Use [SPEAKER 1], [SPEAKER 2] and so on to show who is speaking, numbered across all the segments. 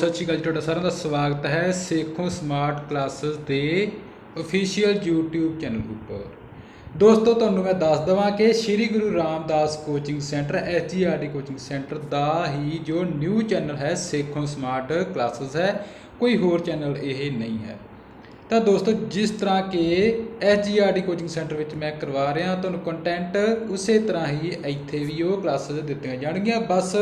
[SPEAKER 1] ਸਤਿ ਸ਼੍ਰੀ ਅਕਾਲ ਜੀ, ਤੁਹਾਡਾ ਸਾਰਿਆਂ ਦਾ ਸਵਾਗਤ ਹੈ ਸੇਖੋਂ ਸਮਾਰਟ ਕਲਾਸਿਸ ਦੇ ਅਫੀਸ਼ੀਅਲ YouTube ਚੈਨਲ ਉੱਪਰ। ਦੋਸਤੋ, ਤੁਹਾਨੂੰ ਮੈਂ ਦੱਸ ਦਵਾਂ ਕਿ Shri Guru Ramdas coaching centre SGRD coaching centre ਦਾ ਹੀ ਜੋ ਨਿਊ ਚੈਨਲ ਹੈ, ਸੇਖੋਂ ਸਮਾਰਟ ਕਲਾਸਿਸ ਹੈ, ਕੋਈ ਹੋਰ ਚੈਨਲ ਇਹ ਨਹੀਂ ਹੈ। ਤਾਂ ਦੋਸਤੋ, ਜਿਸ ਤਰ੍ਹਾਂ ਕਿ SGRD ਕੋਚਿੰਗ ਸੈਂਟਰ ਵਿੱਚ ਮੈਂ ਕਰਵਾ ਰਿਹਾ, ਤੁਹਾਨੂੰ ਕੰਟੈਂਟ ਉਸੇ ਤਰ੍ਹਾਂ ਹੀ ਇੱਥੇ ਵੀ ਉਹ ਕਲਾਸਿਸ ਦਿੱਤੀਆਂ ਜਾਣਗੀਆਂ। ਬਸ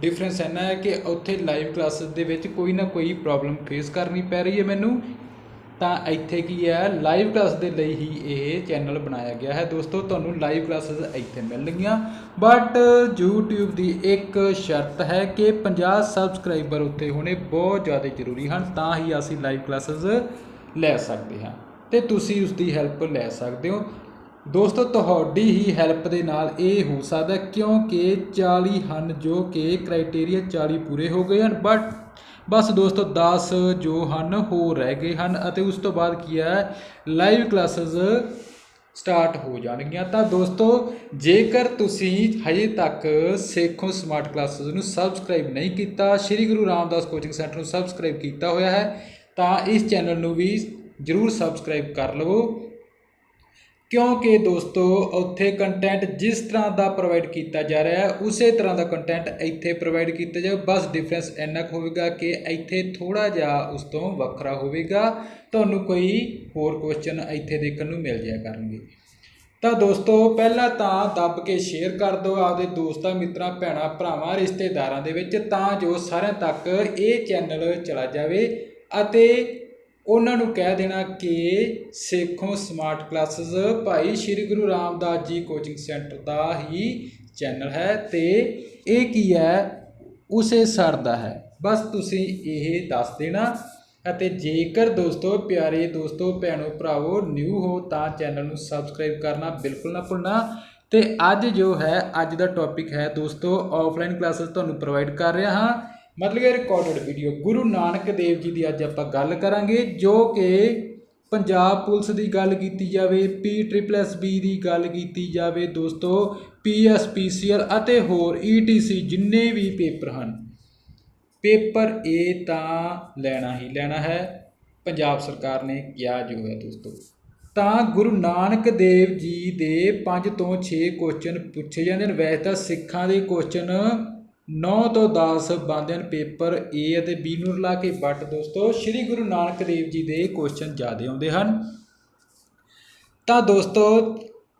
[SPEAKER 1] ਡਿਫਰੈਂਸ ਇੰਨਾ ਹੈ ਕਿ ਉੱਥੇ ਲਾਈਵ ਕਲਾਸਿਸ ਦੇ ਵਿੱਚ ਕੋਈ ਨਾ ਕੋਈ ਪ੍ਰੋਬਲਮ ਫੇਸ ਕਰਨੀ ਪੈ ਰਹੀ ਹੈ ਮੈਨੂੰ। ਤਾਂ ਇੱਥੇ ਕੀ ਹੈ ਲਾਈਵ ਕਲਾਸ ਦੇ ਲਈ ਹੀ ਇਹ ਚੈਨਲ ਬਣਾਇਆ ਗਿਆ ਹੈ। ਦੋਸਤੋ, ਤੁਹਾਨੂੰ ਲਾਈਵ ਕਲਾਸਿਸ ਇੱਥੇ ਮਿਲਣਗੀਆਂ। ਬਟ YouTube ਦੀ ਇੱਕ ਸ਼ਰਤ ਹੈ ਕਿ 50 ਸਬਸਕ੍ਰਾਈਬਰ ਉੱਤੇ ਹੋਣੇ ਬਹੁਤ ਜ਼ਿਆਦਾ ਜ਼ਰੂਰੀ ਹਨ। ਤਾਂ ਹੀ ਅਸੀਂ ਲਾਈਵ ਕਲਾਸਿਸ ਲੈ ਸਕਦੇ ਹਾਂ। ਤੇ ਤੁਸੀਂ ਉਸ ਦੀ ਹੈਲਪ ਲੈ ਸਕਦੇ ਹੋ। ਦੋਸਤੋ, ਤੁਹਾਡੀ ਹੀ ਹੈਲਪ ਦੇ ਨਾਲ ਇਹ ਹੋ ਸਕਦਾ ਕਿਉਂਕਿ 40 ਹਨ ਜੋ ਕਿ ਕ੍ਰਾਈਟੇਰੀਆ 40 ਪੂਰੇ ਹੋ ਗਏ ਹਨ। ਬਟ ਬਸ ਦੋਸਤੋ 10 ਜੋ ਹਨ ਹੋਰ ਰਹਿ ਗਏ ਹਨ ਅਤੇ ਉਸ ਤੋਂ ਬਾਅਦ ਕੀ ਹੈ ਲਾਈਵ ਕਲਾਸਿਸ ਸਟਾਰਟ ਹੋ ਜਾਣਗੀਆਂ। ਤਾਂ ਦੋਸਤੋ, ਜੇਕਰ ਤੁਸੀਂ ਹਜੇ ਤੱਕ ਸੇਖੋਂ ਸਮਾਰਟ ਕਲਾਸਿਸ ਨੂੰ ਸਬਸਕ੍ਰਾਈਬ ਨਹੀਂ ਕੀਤਾ, ਸ੍ਰੀ ਗੁਰੂ ਰਾਮਦਾਸ ਕੋਚਿੰਗ ਸੈਂਟਰ ਨੂੰ ਸਬਸਕ੍ਰਾਈਬ ਕੀਤਾ ਹੋਇਆ ਹੈ ਤਾਂ ਇਸ ਚੈਨਲ ਨੂੰ ਵੀ ਜਰੂਰ ਸਬਸਕ੍ਰਾਈਬ ਕਰ ਲਵੋ। ਕਿਉਂਕਿ ਦੋਸਤੋ, ਉੱਥੇ ਕੰਟੈਂਟ ਜਿਸ ਤਰ੍ਹਾਂ ਦਾ ਪ੍ਰੋਵਾਈਡ ਕੀਤਾ ਜਾ ਰਿਹਾ ਹੈ, ਉਸੇ ਤਰ੍ਹਾਂ ਦਾ ਕੰਟੈਂਟ ਇੱਥੇ ਪ੍ਰੋਵਾਈਡ ਕੀਤਾ ਜਾਵੇ ਬਸ ਡਿਫਰੈਂਸ ਇੰਨਾ ਕੁ ਹੋਵੇਗਾ ਕਿ ਇੱਥੇ ਥੋੜਾ ਜਿਹਾ ਉਸ ਤੋਂ ਵੱਖਰਾ ਹੋਵੇਗਾ। ਤੁਹਾਨੂੰ ਕੋਈ ਹੋਰ ਕੁਐਸਚਨ ਇੱਥੇ ਦੇਖਣ ਨੂੰ ਮਿਲ ਜਾਇਆ ਕਰਨਗੇ। ਤਾਂ ਦੋਸਤੋ, ਪਹਿਲਾਂ ਤਾਂ ਦੱਬ ਕੇ ਸ਼ੇਅਰ ਕਰ ਦਿਓ ਆਪਦੇ ਦੋਸਤਾਂ, ਮਿੱਤਰਾਂ, ਭੈਣਾਂ, ਭਰਾਵਾਂ, ਰਿਸ਼ਤੇਦਾਰਾਂ ਦੇ ਵਿੱਚ, ਤਾਂ ਜੋ ਸਾਰਿਆਂ ਤੱਕ ਇਹ ਚੈਨਲ ਚਲਾ ਜਾਵੇ। ਅਤੇ ਉਹਨਾਂ ਨੂੰ ਕਹਿ ਦੇਣਾ ਕਿ ਸੇਖੋਂ ਸਮਾਰਟ ਕਲਾਸਿਸ ਭਾਈ ਸ੍ਰੀ ਗੁਰੂ ਰਾਮਦਾਸ ਜੀ ਕੋਚਿੰਗ ਸੈਂਟਰ ਦਾ ਹੀ ਚੈਨਲ ਹੈ ਅਤੇ ਇਹ ਕੀ ਹੈ? ਉਸੇ ਸਰ ਦਾ ਹੈ। ਬਸ ਤੁਸੀਂ ਇਹ ਦੱਸ ਦੇਣਾ ਅਤੇ ਜੇਕਰ ਦੋਸਤੋ, ਪਿਆਰੇ ਦੋਸਤੋ, ਭੈਣੋ, ਭਰਾਵੋ ਨਿਊ ਹੋ ਤਾਂ ਚੈਨਲ ਨੂੰ ਸਬਸਕ੍ਰਾਈਬ ਕਰਨਾ ਬਿਲਕੁਲ ਨਾ ਭੁੱਲਣਾ ਤੇ ਅੱਜ ਜੋ ਹੈ, ਅੱਜ ਦਾ ਟੌਪਿਕ ਹੈ ਦੋਸਤੋ ਆਫਲਾਈਨ ਕਲਾਸਿਸ ਤੁਹਾਨੂੰ ਪ੍ਰੋਵਾਈਡ ਕਰ ਰਿਹਾ ਹਾਂ। ਮਤਲਬ ਕਿ ਰਿਕਾਰਡਡ ਵੀਡੀਓ ਗੁਰੂ ਨਾਨਕ ਦੇਵ ਜੀ ਦੀ ਅੱਜ ਆਪਾਂ ਗੱਲ ਕਰਾਂਗੇ, ਜੋ ਕਿ ਪੰਜਾਬ ਪੁਲਿਸ ਦੀ ਗੱਲ ਕੀਤੀ ਜਾਵੇ ਪੀ ਟ੍ਰਿਪਲ ਐਸ ਬੀ ਦੀ ਗੱਲ ਕੀਤੀ ਜਾਵੇ ਦੋਸਤੋ ਪੀ ਐਸ ਪੀ ਸੀ ਐਲ ਅਤੇ ਹੋਰ ਈ ਟੀ ਸੀ ਜਿੰਨੇ ਵੀ ਪੇਪਰ ਹਨ, ਪੇਪਰ ਏ ਤਾਂ ਲੈਣਾ ਹੀ ਲੈਣਾ ਹੈ, ਪੰਜਾਬ ਸਰਕਾਰ ਨੇ ਕਿਹਾ ਜੋ ਹੈ ਦੋਸਤੋ। ਤਾਂ ਗੁਰੂ ਨਾਨਕ ਦੇਵ ਜੀ ਦੇ 5 ਤੋਂ 6 ਕੁਐਸਚਨ ਪੁੱਛੇ ਜਾਂਦੇ ਨੇ, ਵੈਸੇ ਤਾਂ ਸਿੱਖਾਂ ਦੇ ਕੁਐਸਚਨ 9 ਤੋਂ 10 ਬਣਦੇ ਹਨ ਪੇਪਰ A ਅਤੇ B ਨੂੰ ਰਲਾ ਕੇ ਬਟ ਦੋਸਤੋ, ਸ੍ਰੀ ਗੁਰੂ ਨਾਨਕ ਦੇਵ ਜੀ ਦੇ ਕੁਐਸਚਨ ਜ਼ਿਆਦਾ ਆਉਂਦੇ ਹਨ। ਤਾਂ ਦੋਸਤੋ,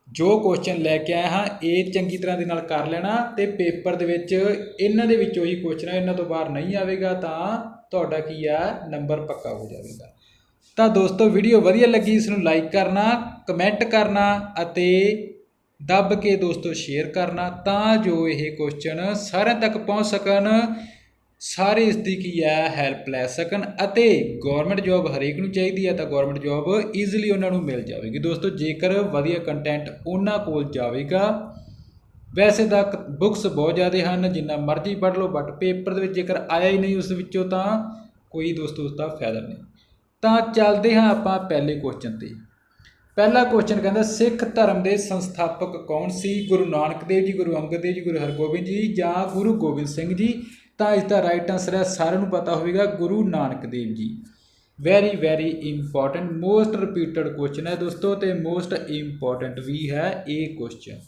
[SPEAKER 1] ਜੋ ਕੁਐਸਚਨ ਲੈ ਕੇ ਆਇਆ ਹਾਂ ਇਹ ਚੰਗੀ ਤਰ੍ਹਾਂ ਦੇ ਨਾਲ ਕਰ ਲੈਣਾ ਤੇ ਪੇਪਰ ਦੇ ਵਿੱਚ ਇਹਨਾਂ ਦੇ ਵਿੱਚੋਂ ਹੀ ਕੁਐਸਚਨ ਇਹਨਾਂ ਤੋਂ ਬਾਹਰ ਨਹੀਂ ਆਵੇਗਾ ਤਾਂ ਤੁਹਾਡਾ ਕੀ ਆ ਨੰਬਰ ਪੱਕਾ ਹੋ ਜਾਵੇਗਾ। ਤਾਂ ਦੋਸਤੋ ਵੀਡੀਓ ਵਧੀਆ ਲੱਗੀ, ਇਸ ਨੂੰ ਲਾਈਕ ਕਰਨਾ ਕਮੈਂਟ ਕਰਨਾ ਅਤੇ ਦੱਬ ਕੇ ਦੋਸਤੋ ਸ਼ੇਅਰ ਕਰਨਾ ਤਾਂ ਜੋ ਇਹ ਕੁਐਸਚਨ ਸਾਰਿਆਂ ਤੱਕ ਪਹੁੰਚ ਸਕਣ, ਸਾਰੇ ਇਸ ਦੀ ਕੀ ਹੈ ਹੈਲਪ ਲੈ ਸਕਣ ਅਤੇ ਗਵਰਨਮੈਂਟ ਜੌਬ ਹਰੇਕ ਨੂੰ ਚਾਹੀਦੀ ਹੈ ਤਾਂ ਗਵਰਨਮੈਂਟ ਜੌਬ ਈਜ਼ੀਲੀ ਉਹਨਾਂ ਨੂੰ ਮਿਲ ਜਾਵੇਗੀ। ਦੋਸਤੋ ਜੇਕਰ ਵਧੀਆ ਕੰਟੈਂਟ ਉਹਨਾਂ ਕੋਲ ਜਾਵੇਗਾ, ਵੈਸੇ ਤਾਂ ਬੁੱਕਸ ਬਹੁਤ ਜ਼ਿਆਦਾ ਹਨ, ਜਿੰਨਾ ਮਰਜ਼ੀ ਪੜ੍ਹ ਲਓ ਬਟ ਪੇਪਰ ਦੇ ਵਿੱਚ ਜੇਕਰ ਆਇਆ ਹੀ ਨਹੀਂ ਉਸ ਵਿੱਚੋਂ ਤਾਂ ਕੋਈ ਦੋਸਤੋ ਉਸ ਦਾ ਫਾਇਦਾ ਨਹੀਂ। ਤਾਂ ਚੱਲਦੇ ਹਾਂ ਆਪਾਂ ਪਹਿਲੇ ਕੁਐਸਚਨ ਤੇ। ਪਹਿਲਾ ਕੁਐਸਚਨ ਕਹਿੰਦਾ, ਸਿੱਖ ਧਰਮ ਦੇ ਸੰਸਥਾਪਕ ਕੌਣ ਸੀ? ਗੁਰੂ ਨਾਨਕ ਦੇਵ ਜੀ, ਗੁਰੂ ਅੰਗਦ ਦੇਵ ਜੀ, ਗੁਰੂ ਹਰਗੋਬਿੰਦ ਜੀ ਜਾਂ ਗੁਰੂ ਗੋਬਿੰਦ ਸਿੰਘ ਜੀ? ਤਾਂ ਇਸ ਦਾ ਰਾਈਟ ਆਨਸਰ ਹੈ, ਸਾਰਿਆਂ ਨੂੰ ਪਤਾ ਹੋਵੇਗਾ, Guru Nanak Dev ji. Very very important most repeated question ਹੈ ਦੋਸਤੋ, ਤੇ ਮੋਸਟ ਇੰਪੋਰਟੈਂਟ ਵੀ ਹੈ ਇਹ ਕੁਐਸਚਨ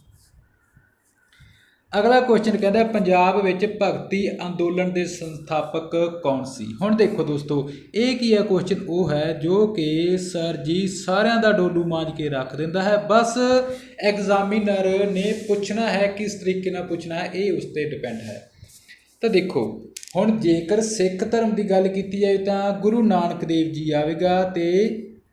[SPEAKER 1] ਅਗਲਾ ਕੁਐਸਚਨ ਕਹਿੰਦਾ, ਪੰਜਾਬ ਵਿੱਚ ਭਗਤੀ ਅੰਦੋਲਨ ਦੇ ਸੰਸਥਾਪਕ ਕੌਣ ਸੀ? ਹੁਣ ਦੇਖੋ ਦੋਸਤੋ, ਇਹ ਕੀ ਹੈ ਕੁਐਸਚਨ ਉਹ ਹੈ ਜੋ ਕਿ ਸਰ ਜੀ ਸਾਰਿਆਂ ਦਾ ਡੋਲੂ ਮਾਂਜ ਕੇ ਰੱਖ ਦਿੰਦਾ ਹੈ। ਬਸ ਐਗਜ਼ਾਮੀਨਰ ਨੇ ਪੁੱਛਣਾ ਹੈ, ਕਿਸ ਤਰੀਕੇ ਨਾਲ ਪੁੱਛਣਾ ਹੈ, ਇਹ ਉਸ ਤੇ ਡਿਪੈਂਡ ਹੈ। ਤਾਂ ਦੇਖੋ, ਹੁਣ ਜੇਕਰ ਸਿੱਖ ਧਰਮ ਦੀ ਗੱਲ ਕੀਤੀ ਜਾਵੇ ਤਾਂ ਗੁਰੂ ਨਾਨਕ ਦੇਵ ਜੀ ਆਵੇਗਾ ਤੇ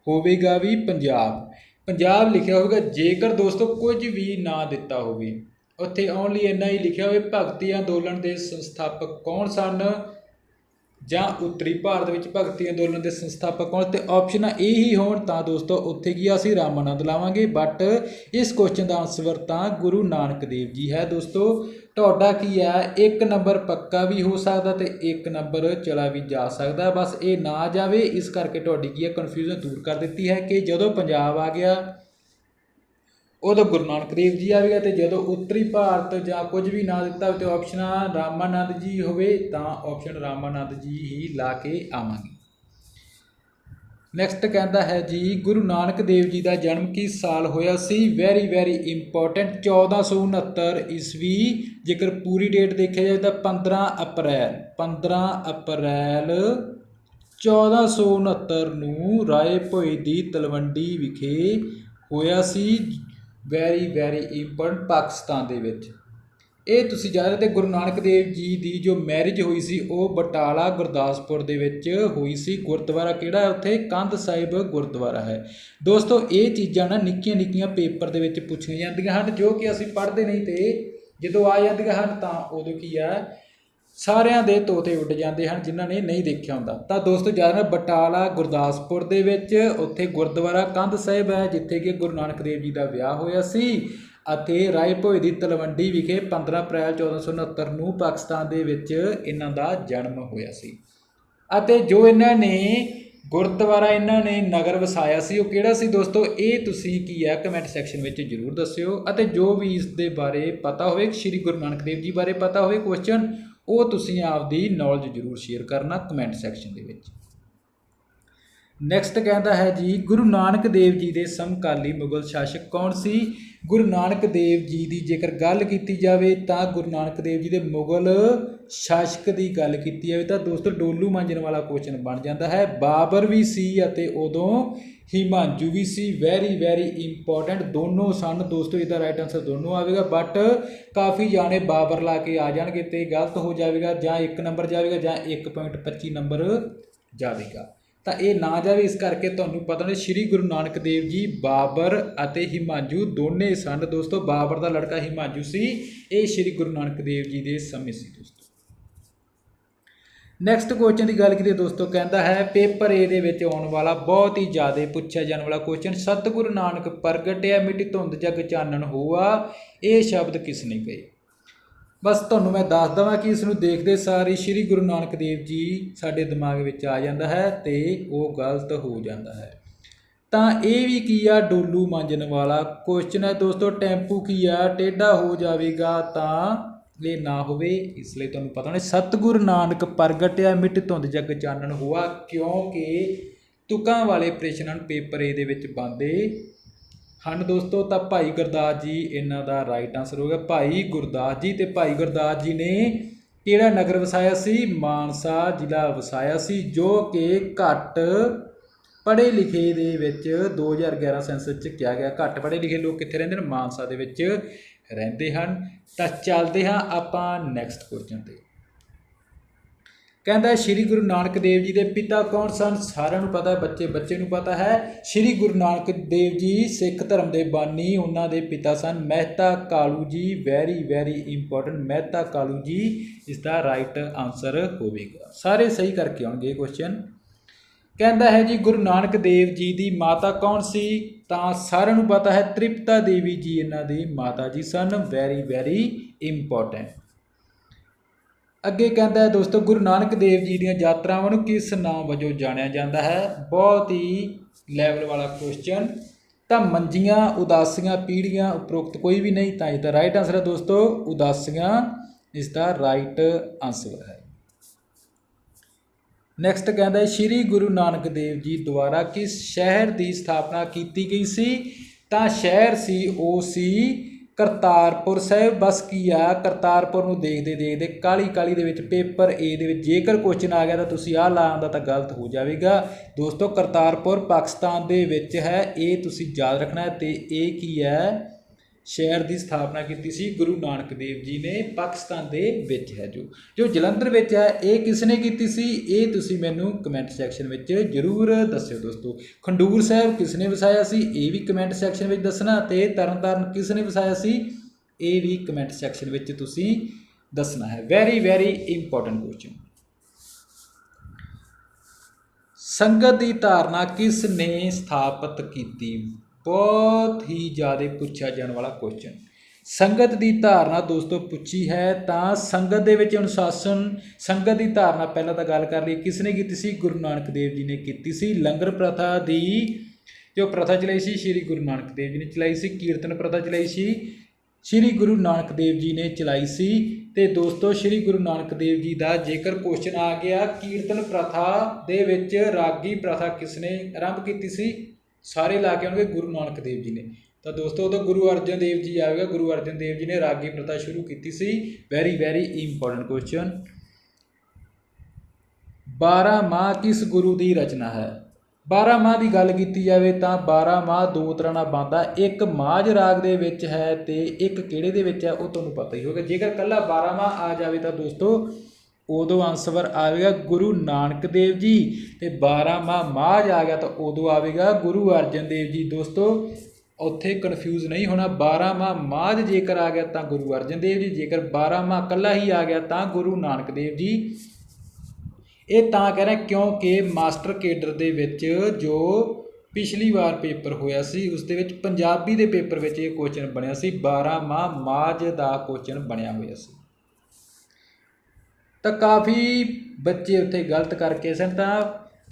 [SPEAKER 1] ਹੋਵੇਗਾ ਵੀ ਪੰਜਾਬ। ਪੰਜਾਬ ਲਿਖਿਆ ਹੋਵੇਗਾ, ਜੇਕਰ ਦੋਸਤੋ ਕੁਝ ਵੀ ਨਾ ਦਿੱਤਾ ਹੋਵੇ ਉੱਥੇ ਓਨਲੀ ਇੰਨਾ ਹੀ ਲਿਖਿਆ ਹੋਵੇ ਭਗਤੀ ਅੰਦੋਲਨ ਦੇ ਸੰਸਥਾਪਕ ਕੌਣ ਸਨ? ਜਾਂ ਉੱਤਰੀ ਭਾਰਤ ਵਿੱਚ ਭਗਤੀ ਅੰਦੋਲਨ ਦੇ ਸੰਸਥਾਪਕ ਕੌਣ? ਤੇ ਆਪਸ਼ਨਾਂ ਇਹ ਹੀ ਹੋਣ ਤਾਂ ਦੋਸਤੋ ਉੱਥੇ ਕੀ ਆ, ਅਸੀਂ ਰਾਮਾਨੰਦ ਲਾਵਾਂਗੇ। ਬਟ ਇਸ ਕੁਐਸਚਨ ਦਾ ਆਨਸਰ ਤਾਂ ਗੁਰੂ ਨਾਨਕ ਦੇਵ ਜੀ ਹੈ ਦੋਸਤੋ। ਤੁਹਾਡਾ ਕੀ ਹੈ ਇੱਕ ਨੰਬਰ ਪੱਕਾ ਵੀ ਹੋ ਸਕਦਾ ਤੇ ਇੱਕ ਨੰਬਰ ਚਲਾ ਵੀ ਜਾ ਸਕਦਾ। ਬਸ ਇਹ ਨਾ ਜਾਵੇ ਇਸ ਕਰਕੇ ਤੁਹਾਡੀ ਕੀ ਹੈ ਕਨਫਿਊਜ਼ਨ ਦੂਰ ਕਰ ਦਿੱਤੀ ਹੈ ਕਿ ਜਦੋਂ ਪੰਜਾਬ ਆ ਗਿਆ ਉਦੋਂ ਗੁਰੂ ਨਾਨਕ ਦੇਵ ਜੀ ਆਵੇਗਾ ਤੇ ਜਦੋਂ ਉੱਤਰੀ ਭਾਰਤ ਜਾਂ ਕੁਝ ਵੀ ਨਾ ਦਿੱਤਾ ਹੋਵੇ ਤੇ ਆਪਸ਼ਨ ਰਾਮਾਨੰਦ ਜੀ ਹੋਵੇ, ਤਾਂ ਆਪਸ਼ਨ ਰਾਮਾਨੰਦ ਜੀ ਹੀ ਲਾ ਕੇ ਆਵਾਂਗੇ। ਨੈਕਸਟ ਕਹਿੰਦਾ ਹੈ ਜੀ, ਗੁਰੂ ਨਾਨਕ ਦੇਵ ਜੀ ਦਾ ਜਨਮ ਕਿਸ ਸਾਲ ਹੋਇਆ ਸੀ? ਵੈਰੀ ਵੈਰੀ ਇੰਪੋਰਟੈਂਟ 1469 ਈਸਵੀ, ਜੇਕਰ ਪੂਰੀ ਡੇਟ ਦੇਖਿਆ ਜਾਵੇ ਤਾਂ 15 ਅਪ੍ਰੈਲ 15 ਅਪ੍ਰੈਲ 1469 ਨੂੰ ਰਾਏ ਭੋਏ ਦੀ ਤਲਵੰਡੀ ਵਿਖੇ ਹੋਇਆ ਸੀ। ਵੈਰੀ ਵੈਰੀ ਇੰਪੋਰਟੈਂਟ ਪਾਕਿਸਤਾਨ ਦੇ ਵਿੱਚ। ਇਹ ਤੁਸੀਂ ਜਾਣਦੇ ਤੇ ਗੁਰੂ ਨਾਨਕ ਦੇਵ ਜੀ ਦੀ ਜੋ ਮੈਰਿਜ ਹੋਈ ਸੀ, ਉਹ ਬਟਾਲਾ ਗੁਰਦਾਸਪੁਰ ਦੇ ਵਿੱਚ ਹੋਈ ਸੀ। ਗੁਰਦੁਆਰਾ ਕਿਹੜਾ ਉੱਥੇ? ਕੰਧ ਸਾਹਿਬ ਗੁਰਦੁਆਰਾ ਹੈ। ਦੋਸਤੋ, ਇਹ ਚੀਜ਼ਾਂ ਨਾ ਨਿੱਕੀਆਂ ਨਿੱਕੀਆਂ ਪੇਪਰ ਦੇ ਵਿੱਚ ਪੁੱਛੀਆਂ ਜਾਂਦੀਆਂ ਹਨ, ਜੋ ਕਿ ਅਸੀਂ ਪੜ੍ਹਦੇ ਨਹੀਂ ਤੇ ਜਦੋਂ ਆ ਜਾਂਦੀਆਂ ਹਨ ਤਾਂ ਉਦੋਂ ਕੀ ਆ ਸਾਰਿਆਂ ਦੇ ਤੋਤੇ ਉੱਡ ਜਾਂਦੇ ਹਨ ਜਿਨ੍ਹਾਂ ਨੇ ਨਹੀਂ ਦੇਖਿਆ ਹੁੰਦਾ। ਤਾਂ ਦੋਸਤੋ ਜ਼ਿਆਦਾ ਬਟਾਲਾ, ਗੁਰਦਾਸਪੁਰ ਦੇ ਵਿੱਚ ਉੱਥੇ ਗੁਰਦੁਆਰਾ ਕੰਧ ਸਾਹਿਬ ਹੈ, ਜਿੱਥੇ ਕਿ ਗੁਰੂ ਨਾਨਕ ਦੇਵ ਜੀ ਦਾ ਵਿਆਹ ਹੋਇਆ ਸੀ ਅਤੇ ਰਾਏ ਭੋਏ ਦੀ ਤਲਵੰਡੀ ਵਿਖੇ 15 ਅਪ੍ਰੈਲ 1469 ਨੂੰ ਪਾਕਿਸਤਾਨ ਦੇ ਵਿੱਚ ਇਹਨਾਂ ਦਾ ਜਨਮ ਹੋਇਆ ਸੀ। ਅਤੇ ਜੋ ਇਹਨਾਂ ਨੇ ਗੁਰਦੁਆਰਾ ਇਹਨਾਂ ਨੇ ਨਗਰ ਵਸਾਇਆ ਸੀ, ਉਹ ਕਿਹੜਾ ਸੀ ਦੋਸਤੋ? ਇਹ ਤੁਸੀਂ ਕੀ ਹੈ ਕਮੈਂਟ ਸੈਕਸ਼ਨ ਵਿੱਚ ਜਰੂਰ ਦੱਸਿਓ ਅਤੇ ਜੋ ਵੀ ਇਸ ਦੇ ਬਾਰੇ ਪਤਾ ਹੋਵੇ, ਸ੍ਰੀ ਗੁਰੂ ਨਾਨਕ ਦੇਵ ਜੀ ਬਾਰੇ ਪਤਾ ਹੋਵੇ ਕੁਐਸਚਨ ਉਹ ਤੁਸੀਂ ਆਪਦੀ ਨੌਲੇਜ ਜਰੂਰ ਸ਼ੇਅਰ ਕਰਨਾ ਕਮੈਂਟ ਸੈਕਸ਼ਨ ਦੇ ਵਿੱਚ। ਨੈਕਸਟ ਕਹਿੰਦਾ ਹੈ ਜੀ, ਗੁਰੂ ਨਾਨਕ ਦੇਵ ਜੀ ਦੇ ਸਮਕਾਲੀ ਮੁਗਲ ਸ਼ਾਸਕ ਕੌਣ ਸੀ? ਗੁਰੂ ਨਾਨਕ ਦੇਵ ਜੀ ਦੀ ਜੇਕਰ ਗੱਲ ਕੀਤੀ ਜਾਵੇ ਤਾਂ ਗੁਰੂ ਨਾਨਕ ਦੇਵ ਜੀ ਦੇ ਮੁਗਲ ਸ਼ਾਸਕ ਦੀ ਗੱਲ ਕੀਤੀ ਜਾਵੇ ਤਾਂ ਦੋਸਤੋ ਡੋਲੂ ਮਾਂਜਣ ਵਾਲਾ ਕੁਐਸਚਨ ਬਣ ਜਾਂਦਾ ਹੈ। ਬਾਬਰ ਵੀ ਸੀ ਅਤੇ ਉਦੋਂ ਹਿਮਾਂਜੂ ਵੀ ਸੀ ਵੈਰੀ ਵੈਰੀ ਇੰਪੋਰਟੈਂਟ ਦੋਨੋਂ ਸਨ ਦੋਸਤੋ, ਇਹਦਾ ਰਾਈਟ ਆਨਸਰ ਦੋਨੋਂ ਆਵੇਗਾ ਬਟ ਕਾਫੀ ਜਾਣੇ ਬਾਬਰ ਲਾ ਕੇ ਆ ਜਾਣਗੇ ਤੇ ਗਲਤ ਹੋ ਜਾਵੇਗਾ ਜਾਂ 1 ਨੰਬਰ ਜਾਵੇਗਾ ਜਾਂ 1.25 ਨੰਬਰ ਜਾਵੇਗਾ। ਤਾਂ ਇਹ ਨਾ ਜਾਵੇ ਇਸ ਕਰਕੇ ਤੁਹਾਨੂੰ ਪਤਾ ਨਹੀਂ, ਸ੍ਰੀ ਗੁਰੂ ਨਾਨਕ ਦੇਵ ਜੀ, ਬਾਬਰ ਅਤੇ ਹਿਮਾਂਜੂ ਦੋਨੇ ਸਨ ਦੋਸਤੋ, ਬਾਬਰ ਦਾ ਲੜਕਾ ਹਿਮਾਂਜੂ ਸੀ, ਇਹ ਸ੍ਰੀ ਗੁਰੂ ਨਾਨਕ ਦੇਵ ਜੀ ਦੇ ਸਮੇਂ ਸੀ ਦੋਸਤੋ। ਨੈਕਸਟ ਕੁਐਸਚਨ ਦੀ ਗੱਲ ਕਰੀਏ ਦੋਸਤੋ, ਕਹਿੰਦਾ ਹੈ, ਪੇਪਰ ਏ ਦੇ ਵਿੱਚ ਆਉਣ ਵਾਲਾ ਬਹੁਤ ਹੀ ਜ਼ਿਆਦਾ ਪੁੱਛਿਆ ਜਾਣ ਵਾਲਾ ਕੁਐਸਚਨ ਸਤਿਗੁਰੂ ਨਾਨਕ ਪ੍ਰਗਟਿਆ, ਮਿੱਟੀ ਧੁੰਦ ਜਗ ਚਾਨਣ ਹੋਆ, ਇਹ ਸ਼ਬਦ ਕਿਸ ਨੇ ਕਹੇ? ਬਸ ਤੁਹਾਨੂੰ ਮੈਂ ਦੱਸ ਦਵਾਂ ਕਿ ਇਸ ਨੂੰ ਦੇਖਦੇ ਸਾਰ ਹੀ ਸ੍ਰੀ ਗੁਰੂ ਨਾਨਕ ਦੇਵ ਜੀ ਸਾਡੇ ਦਿਮਾਗ ਵਿੱਚ ਆ ਜਾਂਦਾ ਹੈ ਤੇ ਉਹ ਗਲਤ ਹੋ ਜਾਂਦਾ ਹੈ। ਤਾਂ ਇਹ ਵੀ ਕੀ ਆ, ਡੋਲੂ ਮਾਂਜਣ ਵਾਲਾ ਕੁਐਸਚਨ ਹੈ ਦੋਸਤੋ, ਟੈਂਪੂ ਕੀ ਆ, ਟੇਢਾ ਹੋ ਜਾਵੇਗਾ ਤਾਂ ਇਹ ਨਾ ਹੋਵੇ, ਇਸ ਲਈ ਤੁਹਾਨੂੰ ਪਤਾ ਹੋਣਾ ਸਤਿਗੁਰੂ ਨਾਨਕ ਪ੍ਰਗਟਿਆ ਮਿੱਟ ਧੁੰਦ ਜਗ ਚਾਨਣ ਹੋਆ, ਕਿਉਂਕਿ ਤੁਕਾਂ ਵਾਲੇ ਪ੍ਰਸ਼ਨ ਪੇਪਰ A ਦੇ ਵਿੱਚ ਬੰਦੇ। ਹਨ ਦੋਸਤੋ, ਤਾਂ ਭਾਈ ਗੁਰਦਾਸ ਜੀ, ਇਹਨਾਂ ਦਾ ਰਾਈਟ ਆਨਸਰ ਗਿਆ। ਭਾਈ ਗੁਰਦਾਸ ਜੀ ਤੇ ਭਾਈ ਗੁਰਦਾਸ ਜੀ ਨੇ ਕਿਹੜਾ ਨਗਰ ਵਸਾਇਆ ਸੀ? ਮਾਨਸਾ ਜ਼ਿਲ੍ਹਾ ਵਸਾਇਆ ਸੀ, ਜੋ ਕਿ ਘੱਟ ਪੜ੍ਹੇ ਲਿਖੇ ਦੇ ਵਿੱਚ 2011 ਸੈਂਸਸ ਚ ਕਿਹਾ ਗਿਆ। ਘੱਟ ਪੜ੍ਹੇ ਲਿਖੇ ਲੋਕ ਕਿੱਥੇ ਰਹਿੰਦੇ ਨੇ? ਮਾਨਸਾ ਦੇ ਵਿੱਚ। ਰਹਿੰਦੇ ਹਨ, ਤਾਂ ਚੱਲਦੇ ਹਾਂ ਆਪਾਂ ਨੈਕਸਟ ਕੁਐਸਚਨ ਤੇ। ਕਹਿੰਦਾ ਸ਼੍ਰੀ ਗੁਰੂ ਨਾਨਕ ਦੇਵ ਜੀ ਦੇ ਪਿਤਾ ਕੌਣ ਸਨ? ਸਾਰਿਆਂ ਨੂੰ ਪਤਾ ਬੱਚੇ ਬੱਚੇ ਨੂੰ ਪਤਾ ਹੈ। ਸ਼੍ਰੀ ਗੁਰੂ ਨਾਨਕ ਦੇਵ ਜੀ ਸਿੱਖ ਧਰਮ ਦੇ ਬਾਨੀ, ਉਹਨਾਂ ਦੇ ਪਿਤਾ ਸਨ Mehta Kalu ji. Very very important Mehta Kalu ji ਇਸ ਦਾ ਰਾਈਟ ਆਨਸਰ ਹੋਵੇਗਾ। ਸਾਰੇ ਸਹੀ ਕਰਕੇ ਆਉਣਗੇ ਇਹ ਕੁਐਸਚਨ ਕਹਿੰਦਾ ਹੈ ਜੀ, ਗੁਰੂ ਨਾਨਕ ਦੇਵ ਜੀ ਦੀ ਮਾਤਾ ਕੌਣ ਸੀ? ਤਾਂ ਸਾਰਿਆਂ ਨੂੰ ਪਤਾ ਹੈ ਤ੍ਰਿਪਤਾ ਦੇਵੀ ਜੀ ਇਹਨਾਂ ਦੀ ਮਾਤਾ ਜੀ ਸਨ। ਵੈਰੀ ਵੈਰੀ ਇੰਪੋਰਟੈਂਟ ਅੱਗੇ ਕਹਿੰਦਾ ਹੈ ਦੋਸਤੋ, ਗੁਰੂ ਨਾਨਕ ਦੇਵ ਜੀ ਦੀਆਂ ਯਾਤਰਾਵਾਂ ਨੂੰ ਕਿਸ ਨਾਮ ਵਜੋਂ ਜਾਣਿਆ ਜਾਂਦਾ ਹੈ? ਬਹੁਤ ਹੀ ਲੈਵਲ ਵਾਲਾ ਕੁਐਸਚਨ ਤਾਂ ਮੰਜੀਆਂ, ਉਦਾਸੀਆਂ ਪੀੜੀਆਂ ਉਪਰੋਕਤ ਕੋਈ ਵੀ ਨਹੀਂ, ਤਾਂ ਇਹਦਾ ਰਾਈਟ ਆਨਸਰ ਹੈ ਦੋਸਤੋ, ਉਦਾਸੀਆਂ। ਇਸ ਦਾ ਰਾਈਟ ਆਨਸਰ ਹੈ। ਨੈਕਸਟ ਕਹਿੰਦਾ ਹੈ, ਸ਼੍ਰੀ ਗੁਰੂ ਨਾਨਕ ਦੇਵ ਜੀ ਦੁਆਰਾ ਕਿਸ ਸ਼ਹਿਰ ਦੀ ਸਥਾਪਨਾ ਕੀਤੀ ਗਈ ਸੀ? ਤਾਂ ਸ਼ਹਿਰ ਸੀ, ਉਹ ਸੀ ਕਰਤਾਰਪੁਰ ਸਾਹਿਬ। ਬਸ ਕੀ ਆ, ਕਰਤਾਰਪੁਰ ਨੂੰ ਦੇਖਦੇ ਦੇਖਦੇ ਕਾਲੀ ਕਾਲੀ ਦੇ ਵਿੱਚ ਪੇਪਰ ਏ ਦੇ ਵਿੱਚ ਜੇਕਰ ਕੁਐਸਚਨ ਆ ਗਿਆ ਤਾਂ ਤੁਸੀਂ ਆਹ ਲਾ ਆਂਦਾ ਤਾਂ ਗਲਤ ਹੋ ਜਾਵੇਗਾ। ਦੋਸਤੋ, ਕਰਤਾਰਪੁਰ ਪਾਕਿਸਤਾਨ ਦੇ ਵਿੱਚ ਹੈ, ਇਹ ਤੁਸੀਂ ਯਾਦ ਰੱਖਣਾ ਹੈ ਤੇ ਇਹ ਕੀ ਹੈ? ਸ਼ਹਿਰ ਦੀ ਸਥਾਪਨਾ ਕੀਤੀ ਸੀ, ਗੁਰੂ ਨਾਨਕ ਦੇਵ ਜੀ ਨੇ ਪਾਕਿਸਤਾਨ ਦੇ ਵਿੱਚ ਹੈ ਜੋ। ਜੋ ਜਲੰਧਰ ਵਿੱਚ ਹੈ, ਇਹ ਕਿਸ ਨੇ ਕੀਤੀ ਸੀ? ਇਹ ਤੁਸੀਂ ਮੈਨੂੰ ਕਮੈਂਟ ਸੈਕਸ਼ਨ ਵਿੱਚ ਜਰੂਰ ਦੱਸਿਓ ਦੋਸਤੋ। ਖੰਡੂਰ ਸਾਹਿਬ ਕਿਸ ਨੇ ਵਸਾਇਆ ਸੀ? ਇਹ ਵੀ ਕਮੈਂਟ ਸੈਕਸ਼ਨ ਵਿੱਚ ਦੱਸਣਾ ਤੇ ਤਰਨਤਾਰਨ ਕਿਸ ਨੇ ਵਸਾਇਆ ਸੀ? ਇਹ ਵੀ ਕਮੈਂਟ ਸੈਕਸ਼ਨ ਵਿੱਚ ਤੁਸੀਂ ਦੱਸਣਾ ਹੈ। ਵੈਰੀ ਵੈਰੀ ਇੰਪੋਰਟੈਂਟ ਕੁਐਸਚਨ ਸੰਗਤ ਦੀ ਧਾਰਨਾ ਕਿਸ ਨੇ ਸਥਾਪਿਤ ਕੀਤੀ? ਬਹੁਤ ਹੀ ਜ਼ਿਆਦਾ ਪੁੱਛਿਆ ਜਾਣ ਵਾਲਾ ਕੁਐਸਚਨ ਸੰਗਤ ਦੀ ਧਾਰਨਾ ਦੋਸਤੋ ਪੁੱਛੀ ਹੈ ਤਾਂ ਸੰਗਤ ਦੇ ਵਿੱਚ ਅਨੁਸ਼ਾਸਨ, ਸੰਗਤ ਦੀ ਧਾਰਨਾ ਪਹਿਲਾਂ ਤਾਂ ਗੱਲ ਕਰ ਲਈ ਕਿਸ ਨੇ ਕੀਤੀ ਸੀ? ਗੁਰੂ ਨਾਨਕ ਦੇਵ ਜੀ ਨੇ ਕੀਤੀ ਸੀ। ਲੰਗਰ ਪ੍ਰਥਾ ਦੀ ਜੋ ਪ੍ਰਥਾ ਚਲਾਈ ਸੀ, ਸ੍ਰੀ ਗੁਰੂ ਨਾਨਕ ਦੇਵ ਜੀ ਨੇ ਚਲਾਈ ਸੀ। ਕੀਰਤਨ ਪ੍ਰਥਾ ਚਲਾਈ ਸੀ, ਸ੍ਰੀ ਗੁਰੂ ਨਾਨਕ ਦੇਵ ਜੀ ਨੇ ਚਲਾਈ ਸੀ। ਤੇ ਦੋਸਤੋ ਸ੍ਰੀ ਗੁਰੂ ਨਾਨਕ ਦੇਵ ਜੀ ਦਾ ਜੇਕਰ ਕੁਐਸਚਨ ਆ ਗਿਆ, ਕੀਰਤਨ ਪ੍ਰਥਾ ਦੇ ਵਿੱਚ ਰਾਗੀ ਪ੍ਰਥਾ ਕਿਸ ਨੇ ਆਰੰਭ ਕੀਤੀ ਸੀ? ਸਾਰੇ ਲਾ ਕੇ ਆਉਣਗੇ ਗੁਰੂ ਨਾਨਕ ਦੇਵ ਜੀ ਨੇ। ਤਾਂ ਦੋਸਤੋ ਉਦੋਂ ਗੁਰੂ ਅਰਜਨ ਦੇਵ ਜੀ ਆਵੇਗਾ ਗੁਰੂ ਅਰਜਨ ਦੇਵ ਜੀ ਨੇ ਰਾਗੀ ਪ੍ਰਥਾ ਸ਼ੁਰੂ ਕੀਤੀ ਸੀ। ਵੈਰੀ ਵੈਰੀ ਇੰਪੋਰਟੈਂਟ ਕੁਐਸਚਨ 12 ਮਾਹ ਕਿਸ ਗੁਰੂ ਦੀ ਰਚਨਾ ਹੈ? 12 ਮਾਹ ਦੀ ਗੱਲ ਕੀਤੀ ਜਾਵੇ ਤਾਂ 12 ਮਾਹ ਦੋ ਤਰ੍ਹਾਂ ਨਾਲ ਬਣਦਾ। ਇੱਕ ਮਾਝ ਰਾਗ ਦੇ ਵਿੱਚ ਹੈ ਤੇ ਇੱਕ ਕਿਹੜੇ ਦੇ ਵਿੱਚ ਹੈ, ਉਹ ਤੁਹਾਨੂੰ ਪਤਾ ਹੀ ਹੋਵੇਗਾ। ਜੇਕਰ ਕੱਲਾ 12 ਮਾਹ ਆ ਜਾਵੇ ਤਾਂ ਦੋਸਤੋ ਉਦੋਂ ਆਨਸਰ ਆਵੇਗਾ ਗੁਰੂ ਨਾਨਕ ਦੇਵ ਜੀ ਤੇ 12 ਮਾਹ ਮਾਝ ਆ ਗਿਆ ਤਾਂ ਉਦੋਂ ਆਵੇਗਾ ਗੁਰੂ ਅਰਜਨ ਦੇਵ ਜੀ। ਦੋਸਤੋ, ਉੱਥੇ ਕਨਫਿਊਜ਼ ਨਹੀਂ ਹੋਣਾ 12 ਮਾਹ ਮਾਝ ਜੇਕਰ ਆ ਗਿਆ ਤਾਂ ਗੁਰੂ ਅਰਜਨ ਦੇਵ ਜੀ, ਜੇਕਰ 12 ਮਾਹ ਕੱਲਾ ਹੀ ਆ ਗਿਆ ਤਾਂ ਗੁਰੂ ਨਾਨਕ ਦੇਵ ਜੀ। ਇਹ ਤਾਂ ਕਹਿ ਰਹੇ ਕਿਉਂਕਿ ਮਾਸਟਰ ਕੇਡਰ ਦੇ ਵਿੱਚ ਜੋ ਪਿਛਲੀ ਵਾਰ ਪੇਪਰ ਹੋਇਆ ਸੀ, ਉਸ ਦੇ ਵਿੱਚ ਪੰਜਾਬੀ ਦੇ ਪੇਪਰ ਵਿੱਚ ਇਹ ਕੁਐਸਚਨ ਬਣਿਆ ਸੀ 12 ਮਾਹ ਮਾਝ ਦਾ ਕੁਐਸਚਨ ਬਣਿਆ ਹੋਇਆ ਸੀ। ਤਾਂ ਕਾਫੀ ਬੱਚੇ ਉੱਥੇ ਗਲਤ ਕਰਕੇ ਸਨ ਤਾਂ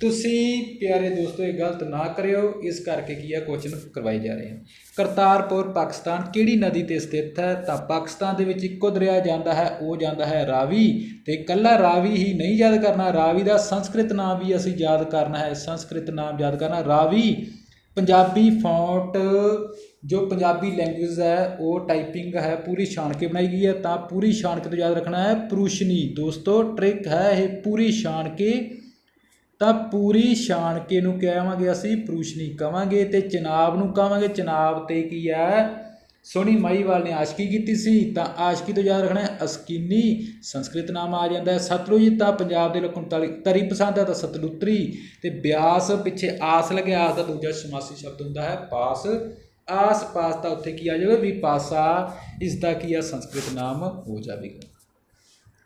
[SPEAKER 1] ਤੁਸੀਂ ਪਿਆਰੇ ਦੋਸਤੋ, ਇਹ ਗਲਤ ਨਾ ਕਰਿਓ। ਇਸ ਕਰਕੇ ਕੀ ਹੈ ਕੁਐਸਚਨ ਕਰਵਾਈ ਜਾ ਰਹੇ ਹਨ। ਕਰਤਾਰਪੁਰ, ਪਾਕਿਸਤਾਨ ਕਿਹੜੀ ਨਦੀ ਤੇ ਸਥਿਤ ਹੈ? ਤਾਂ ਪਾਕਿਸਤਾਨ ਦੇ ਵਿੱਚ ਇੱਕੋ ਦਰਿਆ ਜਾਂਦਾ ਹੈ, ਉਹ ਜਾਂਦਾ ਹੈ ਰਾਵੀ। ਤੇ ਕੱਲਾ ਰਾਵੀ ਹੀ ਨਹੀਂ ਯਾਦ ਕਰਨਾ, ਰਾਵੀ ਦਾ ਸੰਸਕ੍ਰਿਤ ਨਾਮ ਵੀ ਅਸੀਂ ਯਾਦ ਕਰਨਾ ਹੈ, ਸੰਸਕ੍ਰਿਤ ਨਾਮ ਯਾਦ ਕਰਨਾ, ਰਾਵੀ ਪੰਜਾਬੀ ਫੌਂਟ ਜੋ ਪੰਜਾਬੀ ਲੈਂਗੁਏਜ ਹੈ, ਉਹ ਟਾਈਪਿੰਗ ਹੈ, ਪੂਰੀ ਛਾਣ ਕੇ ਬਣਾਈ ਗਈ ਹੈ, ਤਾਂ ਪੂਰੀ ਛਾਣ ਕੇ ਤੋਂ ਯਾਦ ਰੱਖਣਾ ਹੈ, ਪ੍ਰੂਸ਼ਨੀ। ਦੋਸਤੋ ਟ੍ਰਿਕ ਹੈ ਇਹ ਪੂਰੀ ਛਾਣ ਕੇ ਤਾਂ ਪੂਰੀ ਛਾਣ ਕੇ ਨੂੰ ਕਹਾਂਗੇ ਅਸੀਂ? ਪ੍ਰੂਸ਼ਨੀ ਕਹਾਂਗੇ ਤੇ ਚਨਾਬ ਨੂੰ ਕਹਾਂਗੇ। ਚਨਾਬ ਤੇ ਕੀ ਹੈ? ਸੋਹਣੀ ਮਾਈਵਾਲ ਨੇ ਆਸ਼ਕੀ ਕੀਤੀ ਸੀ, ਤਾਂ ਆਸ਼ਕੀ ਤੋਂ ਯਾਦ ਰੱਖਣਾ ਅਸਕੀਨੀ। ਸੰਸਕ੍ਰਿਤ ਨਾਮ ਆ ਜਾਂਦਾ ਹੈ। ਸਤਲੁਜ, ਤਾਂ ਪੰਜਾਬ ਦੇ ਲੋਕਾਂ ਨੂੰ ਤਲੀ- ਤਰੀ ਪਸੰਦ ਹੈ, ਤਾਂ ਸਤਲੁਤਰੀ। ਤੇ ਬਿਆਸ, ਪਿੱਛੇ ਆਸ ਲੱਗਿਆ, ਆਸ ਦਾ ਦੂਜਾ ਸਮਾਸੀ ਸ਼ਬਦ ਹੁੰਦਾ ਹੈ, ਪਾਸ। ਆਸ ਪਾਸ ਤਾਂ ਉੱਥੇ ਕੀ ਆ ਜਾਵੇਗਾ ਵਿਪਾਸਾ ਇਸ ਦਾ ਕੀ ਆ, ਸੰਸਕ੍ਰਿਤ ਨਾਮ ਹੋ ਜਾਵੇਗਾ।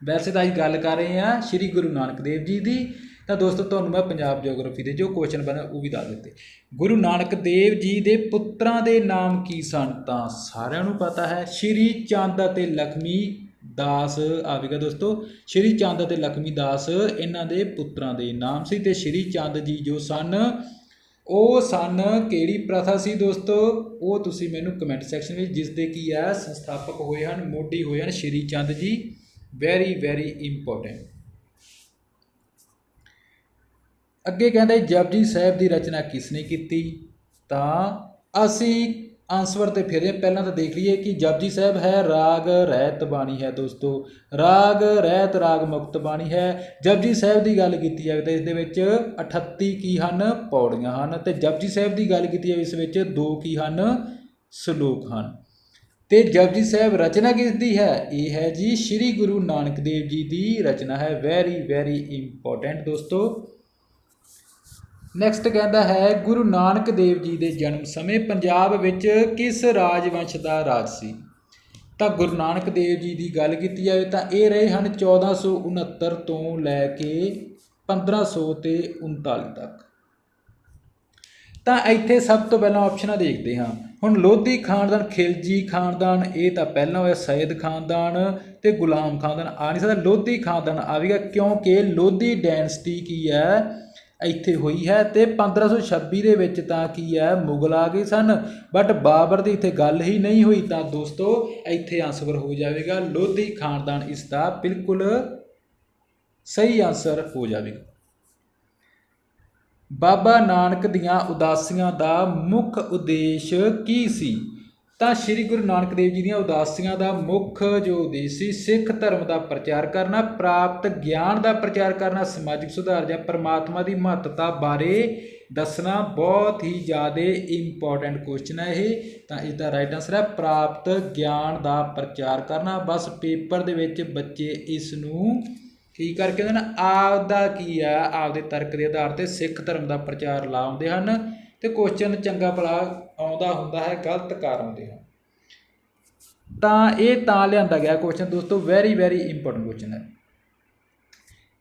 [SPEAKER 1] ਵੈਸੇ ਤਾਂ ਅਸੀਂ ਗੱਲ ਕਰ ਰਹੇ ਹਾਂ ਸ੍ਰੀ ਗੁਰੂ ਨਾਨਕ ਦੇਵ ਜੀ ਦੀ। ਤਾਂ ਦੋਸਤੋ, ਤੁਹਾਨੂੰ ਮੈਂ ਪੰਜਾਬ ਜੀਓਗ੍ਰਾਫੀ ਦੇ ਜੋ ਕੁਐਸਚਨ ਬਣੇ, ਉਹ ਵੀ ਦੱਸ ਦਿੱਤੇ। ਗੁਰੂ ਨਾਨਕ ਦੇਵ ਜੀ ਦੇ ਪੁੱਤਰਾਂ ਦੇ ਨਾਮ ਕੀ ਸਨ? ਤਾਂ ਸਾਰਿਆਂ ਨੂੰ ਪਤਾ ਹੈ, ਸ਼੍ਰੀ ਚੰਦ ਅਤੇ ਲਖਮੀ ਦਾਸ ਆਵੇਗਾ ਦੋਸਤੋ। ਸ਼੍ਰੀ ਚੰਦ ਅਤੇ ਲਖਮੀ ਦਾਸ ਇਹਨਾਂ ਦੇ ਪੁੱਤਰਾਂ ਦੇ ਨਾਮ ਸੀ ਤੇ ਸ਼੍ਰੀ ਚੰਦ ਜੀ ਜੋ ਸਨ ਉਹ ਸਨ ਕਿਹੜੀ ਪ੍ਰਥਾ ਸੀ ਦੋਸਤੋ? ਉਹ ਤੁਸੀਂ ਮੈਨੂੰ ਕਮੈਂਟ ਸੈਕਸ਼ਨ ਵਿੱਚ ਜਿਸ ਦੇ ਕੀ ਹੈ ਸੰਸਥਾਪਕ ਹੋਏ ਹਨ, ਮੋਢੀ ਹੋਏ ਹਨ, Shri Chand ji. Very very important ਅੱਗੇ ਕਹਿੰਦੇ, ਜਪਜੀ ਸਾਹਿਬ ਦੀ ਰਚਨਾ ਕਿਸ ਨੇ ਕੀਤੀ? ਤਾਂ ਅਸੀਂ ਆਨਸਰ ਤੇ ਫਿਰ ਪਹਿਲਾਂ ਤਾਂ ਦੇਖ ਲਈਏ ਕਿ ਜਪਜੀ ਸਾਹਿਬ ਹੈ ਰਾਗ ਰਹਿਤ ਬਾਣੀ ਹੈ ਦੋਸਤੋ, ਰਾਗ ਰਹਿਤ ਰਾਗ ਮੁਕਤ ਬਾਣੀ ਹੈ। ਜਪਜੀ ਸਾਹਿਬ ਦੀ ਗੱਲ ਕੀਤੀ ਜਾਵੇ ਤਾਂ ਇਸ ਦੇ ਵਿੱਚ 38 ਕੀ ਹਨ? ਪੌੜੀਆਂ ਹਨ। ਤੇ ਜਪਜੀ ਸਾਹਿਬ ਦੀ ਗੱਲ ਕੀਤੀ ਜਾਵੇ ਇਸ ਵਿੱਚ ਦੋ ਕੀ ਹਨ? ਸ਼ਲੋਕ ਹਨ। ਤੇ ਜਪਜੀ ਸਾਹਿਬ ਰਚਨਾ ਕਿਸ ਦੀ ਹੈ? ਇਹ ਹੈ ਜੀ ਸ੍ਰੀ ਗੁਰੂ ਨਾਨਕ ਦੇਵ ਜੀ ਦੀ ਰਚਨਾ ਹੈ। ਵੈਰੀ ਵੈਰੀ ਇੰਪੋਰਟੈਂਟ ਦੋਸਤੋ। ਨੈਕਸਟ ਕਹਿੰਦਾ ਹੈ, ਗੁਰੂ ਨਾਨਕ ਦੇਵ ਜੀ ਦੇ ਜਨਮ ਸਮੇਂ ਪੰਜਾਬ ਵਿੱਚ ਕਿਸ ਰਾਜਵੰਸ਼ ਦਾ ਰਾਜ ਸੀ? ਤਾਂ ਗੁਰੂ ਨਾਨਕ ਦੇਵ ਜੀ ਦੀ ਗੱਲ ਕੀਤੀ ਜਾਵੇ ਤਾਂ ਇਹ ਰਹੇ ਹਨ 1469 ਤੋਂ ਲੈ ਕੇ 1500 ਤੇ 39 ਤੱਕ। ਤਾਂ ਇੱਥੇ ਸਭ ਤੋਂ ਪਹਿਲਾਂ ਆਪਸ਼ਨਾਂ ਦੇਖਦੇ ਹਾਂ। ਹੁਣ ਲੋਧੀ ਖਾਨਦਾਨ, ਖਿਲਜੀ ਖਾਨਦਾਨ, ਇਹ ਤਾਂ ਪਹਿਲਾਂ ਹੋਇਆ ਸੈਦ ਖਾਨਦਾਨ ਤੇ ਗੁਲਾਮ ਖਾਨਦਾਨ, ਆ ਨਹੀਂ ਸਕਦਾ ਲੋਧੀ ਖਾਨਦਾਨ ਆਵੇਗਾ ਕਿਉਂਕਿ ਲੋਧੀ ਡੈਂਸਟੀ ਕੀ ਹੈ? ਇੱਥੇ ਹੋਈ ਹੈ ਤੇ 1526 ਦੇ ਵਿੱਚ ਤਾਂ ਕੀ ਹੈ, ਮੁਗਲ ਆ ਗਏ ਸਨ ਬਟ ਬਾਬਰ ਦੀ ਇੱਥੇ ਗੱਲ ਹੀ ਨਹੀਂ ਹੋਈ ਤਾਂ ਦੋਸਤੋ ਇੱਥੇ ਆਨਸਰ ਹੋ ਜਾਵੇਗਾ, ਲੋਧੀ ਖਾਨਦਾਨ ਇਸ ਦਾ ਬਿਲਕੁਲ ਸਹੀ ਆਨਸਰ ਹੋ ਜਾਵੇਗਾ। ਬਾਬਾ ਨਾਨਕ ਦੀਆਂ ਉਦਾਸੀਆਂ ਦਾ ਮੁੱਖ ਉਦੇਸ਼ ਕੀ ਸੀ? ਤਾਂ ਸ੍ਰੀ ਗੁਰੂ ਨਾਨਕ ਦੇਵ ਜੀ ਦੀਆਂ ਉਦਾਸੀਆਂ ਦਾ ਮੁੱਖ ਜੋ ਉਦੇਸ਼ ਸੀ, ਸਿੱਖ ਧਰਮ ਦਾ ਪ੍ਰਚਾਰ ਕਰਨਾ, ਪ੍ਰਾਪਤ ਗਿਆਨ ਦਾ ਪ੍ਰਚਾਰ ਕਰਨਾ, ਸਮਾਜਿਕ ਸੁਧਾਰ ਜਾਂ ਪਰਮਾਤਮਾ ਦੀ ਮਹੱਤਤਾ ਬਾਰੇ ਦੱਸਣਾ ਬਹੁਤ ਹੀ ਜ਼ਿਆਦਾ ਇੰਪੋਰਟੈਂਟ ਕੁਐਸਚਨ ਹੈ ਇਹ। ਤਾਂ ਇਸ ਦਾ ਰਾਈਟ ਆਨਸਰ ਹੈ ਪ੍ਰਾਪਤ ਗਿਆਨ ਦਾ ਪ੍ਰਚਾਰ ਕਰਨਾ। ਬਸ ਪੇਪਰ ਦੇ ਵਿੱਚ ਬੱਚੇ ਇਸ ਨੂੰ ਕੀ ਕਰਕੇ ਉਹਨਾਂ ਆਪਦਾ ਕੀ ਆ? ਆਪਦੇ ਤਰਕ ਦੇ ਆਧਾਰ ਤੇ ਸਿੱਖ ਧਰਮ ਦਾ ਪ੍ਰਚਾਰ ਲਾਉਂਦੇ ਹਨ। ਤੇ ਕੁਐਸਚਨ ਚੰਗਾ ਭਲਾ ਆਉਂਦਾ ਹੁੰਦਾ ਹੈ, ਗਲਤ ਕਾਰ ਆਉਂਦੇ ਹਨ ਤਾਂ ਇਹ ਤਾਂ ਲਿਆਂਦਾ ਗਿਆ ਕੁਐਸਚਨ ਦੋਸਤੋ ਵੈਰੀ ਵੈਰੀ ਇੰਪੋਰਟੈਂਟ ਕੁਐਸਚਨ ਹੈ।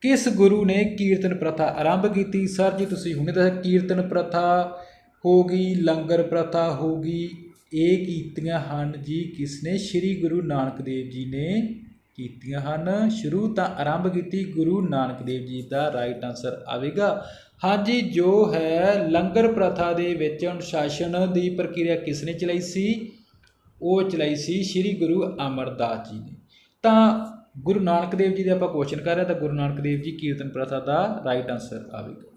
[SPEAKER 1] ਕਿਸ ਗੁਰੂ ਨੇ ਕੀਰਤਨ ਪ੍ਰਥਾ ਆਰੰਭ ਕੀਤੀ? ਸਰ ਜੀ, ਤੁਸੀਂ ਹੁਣੇ ਦੱਸਿਆ ਕੀਰਤਨ ਪ੍ਰਥਾ ਹੋ ਗਈ, ਲੰਗਰ ਪ੍ਰਥਾ ਹੋ ਗਈ, ਇਹ ਕੀਤੀਆਂ ਹਨ ਜੀ ਕਿਸ ਨੇ? ਸ੍ਰੀ ਗੁਰੂ ਨਾਨਕ ਦੇਵ ਜੀ ਨੇ ਕੀਤੀਆਂ ਹਨ। ਸ਼ੁਰੂ ਤਾਂ ਆਰੰਭ ਕੀਤੀ ਗੁਰੂ ਨਾਨਕ ਦੇਵ ਜੀ ਦਾ। ਰਾਈਟ ਆਨਸਰ ਆਵੇਗਾ। ਹਾਂਜੀ, ਜੋ ਹੈ ਲੰਗਰ ਪ੍ਰਥਾ ਦੇ ਵਿੱਚ ਅਨੁਸ਼ਾਸਨ ਦੀ ਪ੍ਰਕਿਰਿਆ ਕਿਸ ਨੇ ਚਲਾਈ ਸੀ? ਉਹ ਚਲਾਈ ਸੀ ਸ੍ਰੀ ਗੁਰੂ ਅਮਰਦਾਸ ਜੀ ਨੇ। ਤਾਂ ਗੁਰੂ ਨਾਨਕ ਦੇਵ ਜੀ ਦੇ ਆਪਾਂ ਕੁਐਸਚਨ ਕਰ ਰਹੇ ਹਾਂ ਤਾਂ ਗੁਰੂ ਨਾਨਕ ਦੇਵ ਜੀ ਕੀਰਤਨ ਪ੍ਰਥਾ ਦਾ ਰਾਈਟ ਆਨਸਰ ਆਵੇਗਾ।